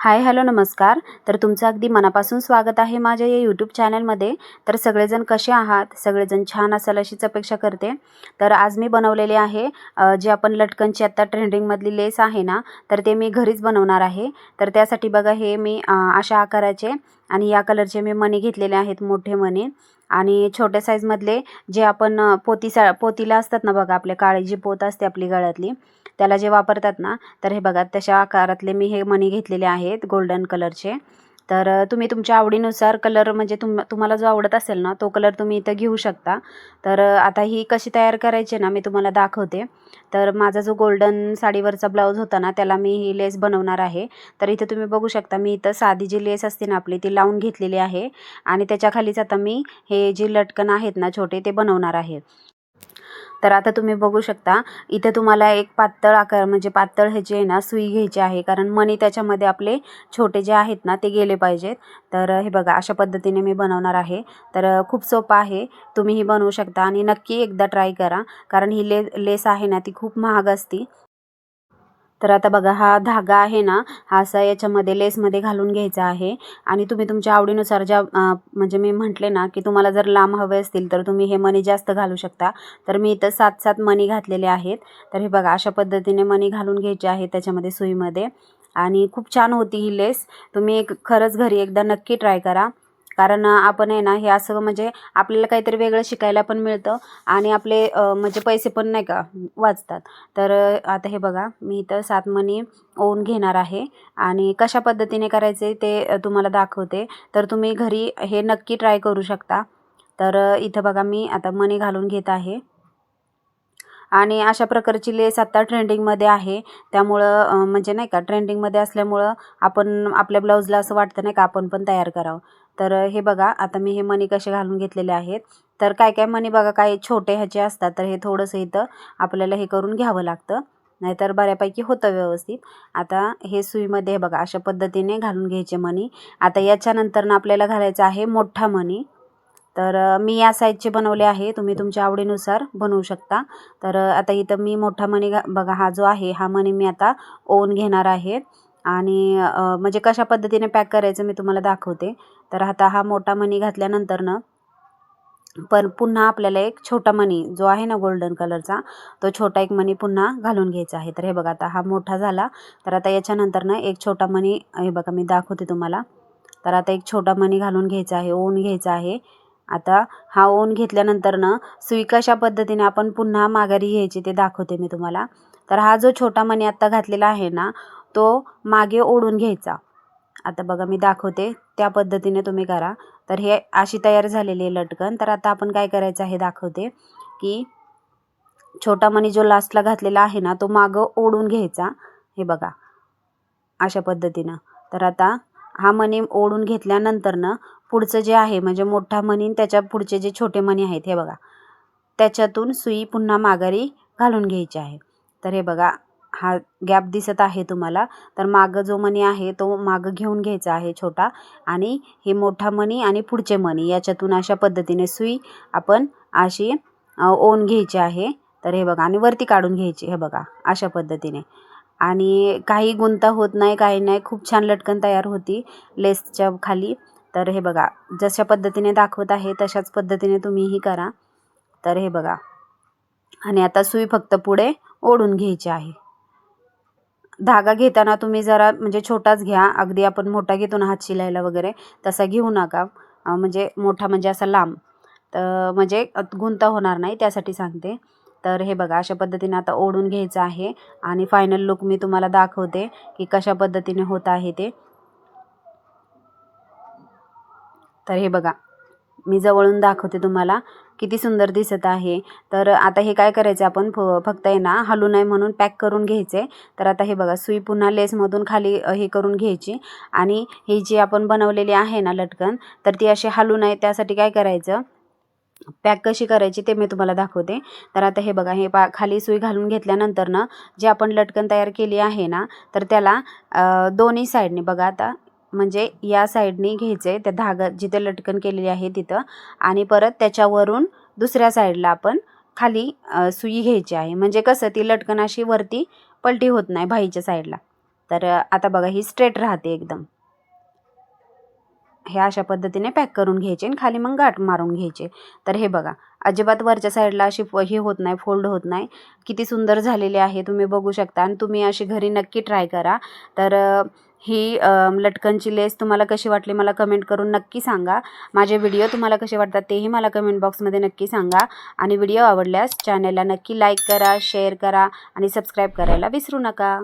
Hi hello नमस्कार. तर तुमचं अगदी मनापासून स्वागत आहे माझ्या या यूट्यूब चॅनलमध्ये तर सगळेजण कसे आहात? सगळेजण छान असाल अशीच अपेक्षा करते. तर आज मी बनवलेले आहे जे आपण लटकनची आत्ता ट्रेंडिंगमधली लेस आहे ना तर ते मी घरीच बनवणार आहे. तर त्यासाठी बघा हे मी अशा आकाराचे आणि या कलरचे मी मणी घेतलेले आहेत मोठे मणी. आणि छोट्या साईजमधले जे आपण पोती सा पोतीला असतात ना बघा आपल्या काळी जी पोत असते आपली गळ्यातली त्याला जे वापरतात ना तर हे बघा तशा आकारातले मी हे मणी घेतलेले आहेत गोल्डन कलरचे तर तुम्ही तुमच्या आवडीनुसार कलर म्हणजे तुम तुम्हाला जो आवडत असेल ना तो कलर तुम्ही इथं घेऊ शकता. तर आता ही कशी तयार करायची ना मी तुम्हाला दाखवते. तर माझा जो गोल्डन साडीवरचा ब्लाऊज होता ना त्याला मी ही लेस बनवणार आहे. तर इथे तुम्ही बघू शकता मी इथं साधी जी लेस असते ना आपली ती लावून घेतलेली आहे. आणि त्याच्याखालीच आता मी हे जे लटकन आहेत ना छोटे ते बनवणार आहे. तर आता तुम्ही बघू शकता इथे तुम्हाला एक पातळ आकार म्हणजे पातळ ह्याची आहे ना सुई घ्यायची आहे. कारण मणी त्याच्यामध्ये आपले छोटे जे आहेत ना ते गेले पाहिजेत. तर हे बघा अशा पद्धतीने मी बनवणार आहे. तर खूप सोपं आहे. तुम्ही ही बनवू शकता आणि नक्की एकदा ट्राय करा. कारण ही ले लेस आहे ना ती खूप महाग असती. तर आता बघा हा धागा आहे ना हा असा याच्यामध्ये लेसमध्ये घालून घ्यायचा आहे. आणि तुम्ही तुमच्या आवडीनुसार ज्या म्हणजे मी म्हटले ना की तुम्हाला जर लांब हवे असतील तर तुम्ही हे मणी जास्त घालू शकता. तर मी इथं सात सात मणी घातलेले आहेत. तर हे बघा अशा पद्धतीने मणी घालून घ्यायचे आहेत त्याच्यामध्ये सुईमध्ये. आणि खूप छान होती ही लेस. तुम्ही एक खरंच घरी एकदा नक्की ट्राय करा. कारण आपण आहे ना हे असं म्हणजे आपल्याला काहीतरी वेगळं शिकायला पण मिळतं आणि आपले म्हणजे पैसे पण नाही का वाचतात. तर आता हे बघा मी इथं सात मणी ओवून घेणार आहे आणि कशा पद्धतीने करायचे ते तुम्हाला दाखवते. तर तुम्ही घरी हे नक्की ट्राय करू शकता. तर इथं बघा मी आता मणी घालून घेत आहे. आणि अशा प्रकारची लेस आत्ता ट्रेंडिंगमध्ये आहे. त्यामुळं म्हणजे नाही का ट्रेंडिंगमध्ये असल्यामुळं आपण आपल्या ब्लाऊजला असं वाटतं नाही का आपण पण तयार करावं. तर हे बघा आता मी हे मणी कसे घालून घेतलेले आहेत. तर काय काय मणी बघा काही छोटे ह्याचे असतात तर हे थोडंसं इथं आपल्याला हे करून घ्यावं लागतं. नाहीतर बऱ्यापैकी होतं व्यवस्थित. आता हे सुईमध्ये बघा अशा पद्धतीने घालून घ्यायचे मणी. आता याच्यानंतरनं आपल्याला घालायचं आहे मोठा मणी. तर मी या साईजचे बनवले आहे. तुम्ही तुमच्या आवडीनुसार बनवू शकता. तर आता इथं मी मोठा मणी घा बघा हा जो आहे हा मणी मी आता ओवून घेणार आहे. आणि म्हणजे कशा पद्धतीने पॅक करायचं मी तुम्हाला दाखवते. तर आता हा मोठा मणी घातल्यानंतर पण पुन्हा आपल्याला एक छोटा मणी जो आहे ना गोल्डन कलरचा तो छोटा एक मणी पुन्हा घालून घ्यायचा आहे. तर हे बघा आता हा मोठा झाला. तर आता याच्यानंतर ना एक छोटा मणी हे बघा मी दाखवते तुम्हाला. तर आता एक छोटा मणी घालून घ्यायचा आहे ओवून घ्यायचा आहे. आता हा ओन घेतल्यानंतर ना सुई कशा पद्धतीने आपण पुन्हा माघारी घ्यायची ते दाखवते मी तुम्हाला. तर हा जो छोटा मणी आत्ता घातलेला आहे ना तो मागे ओढून घ्यायचा. आता बघा मी दाखवते. त्या पद्धतीने तुम्ही करा. तर हे अशी तयार झालेली आहे लटकन. तर आता आपण काय करायचं हे दाखवते की छोटा मणी जो लास्टला घातलेला आहे ना तो मागं ओढून घ्यायचा. हे बघा अशा पद्धतीनं. तर आता हा मणी ओढून घेतल्यानंतर ना पुढचं जे आहे म्हणजे मोठा मणी त्याच्या पुढचे जे छोटे मणी आहेत हे बघा. त्याच्यातून सुई पुन्हा माघारी घालून घ्यायची आहे. तर हे बघा हा गॅप दिसत आहे तुम्हाला. तर मागं जो मणी आहे तो मागं घेऊन घ्यायचा आहे छोटा. आणि हे मोठा मणी आणि पुढचे मणी याच्यातून अशा पद्धतीने सुई आपण अशी ओन घ्यायची आहे. तर हे बघा आणि वरती काढून घ्यायची हे बघा अशा पद्धतीने. आणि काही गुंता होत नाही काही नाही. खूप छान लटकन तयार होती लेसच्या खाली. तर हे बघा जशा पद्धतीने दाखवत आहे तशाच पद्धतीने तुम्हीही करा. तर हे बघा. आणि आता सुई फक्त पुढे ओढून घ्यायची आहे. धागा घेताना तुम्ही जरा म्हणजे छोटाच घ्या. अगदी आपण मोठा घेतो ना हात शिलायला वगैरे तसा घेऊ नका. म्हणजे मोठा म्हणजे असा लांब. तर म्हणजे गुंता होणार नाही त्यासाठी सांगते. तर हे बघा अशा पद्धतीने आता ओढून घ्यायचं आहे. आणि फायनल लुक मी तुम्हाला दाखवते की कशा पद्धतीने होत आहे ते. तर हे बघा मी जवळून दाखवते तुम्हाला किती सुंदर दिसत आहे. तर आता हे काय करायचं आपण फ फक्त आहे ना हलू नये म्हणून पॅक करून घ्यायचे. तर आता हे बघा सुई पुन्हा लेसमधून खाली हे करून घ्यायची. आणि ही जी आपण बनवलेली आहे ना लटकन तर ती अशी हलू नये त्यासाठी काय करायचं पॅक कशी करायची ते मी तुम्हाला दाखवते. तर आता हे बघा हे पा खाली सुई घालून घेतल्यानंतर ना जे आपण लटकन तयार केली आहे ना तर त्याला दोन्ही साईडने बघा आता म्हणजे या साईडने आहे त्या धागा जिथे लटकन केलेली आहे तिथं आणि परत त्याच्यावरून दुसऱ्या साईडला आपण खाली सुई घ्यायची आहे. म्हणजे कसं ती लटकन अशी वरती पलटी होत नाही भाईच्या साईडला. तर आता बघा ही स्ट्रेट राहते एकदम. हे अशा पद्धतीने पॅक करून घ्यायचे आणि खाली मग गाठ मारून घ्यायचे. तर हे बघा अजिबात वरच्या साईडला अशी हे होत नाही फोल्ड होत नाही. किती सुंदर झालेले आहे तुम्ही बघू शकता आणि तुम्ही अशी घरी नक्की ट्राय करा. तर ही लटकनची लेस तुम्हाला कशी वाटली मला कमेंट करून नक्की सांगा. माझे व्हिडिओ तुम्हाला कसे वाटतात तेही मला कमेंट बॉक्समध्ये नक्की सांगा. आणि व्हिडिओ आवडल्यास चॅनलला नक्की लाईक करा शेअर करा आणि सबस्क्राईब करायला विसरू नका.